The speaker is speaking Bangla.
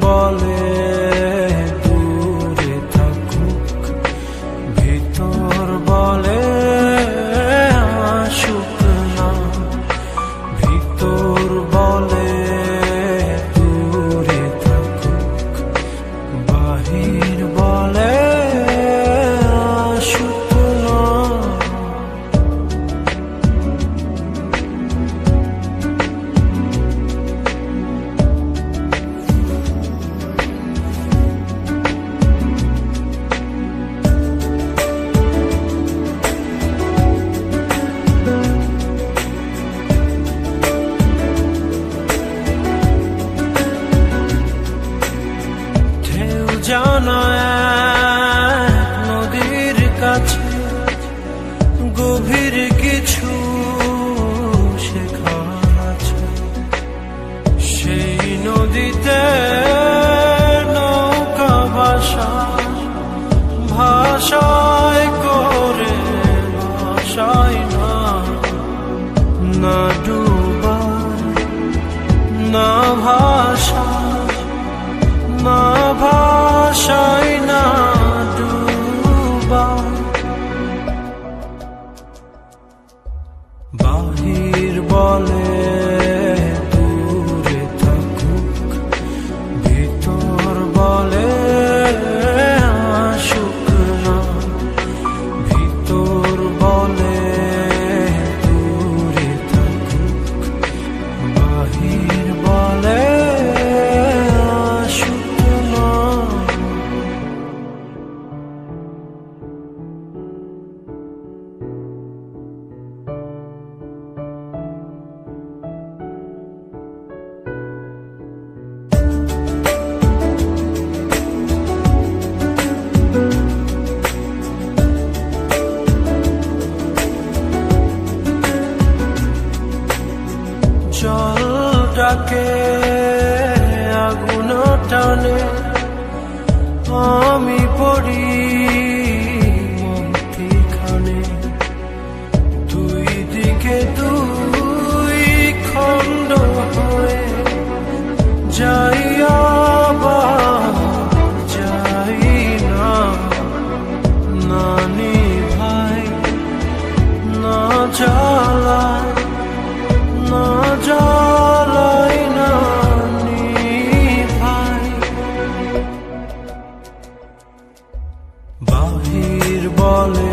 bolje নদীর কাছে, গভীর কিছু শেখার আছে। সেই নদীতে নৌকা ভাষা ভাষায় করে ভাষায় না না ডুবা, না ভাষা। জল ডাকে আগুন টানে। আমি পড়ি বাহির বলে।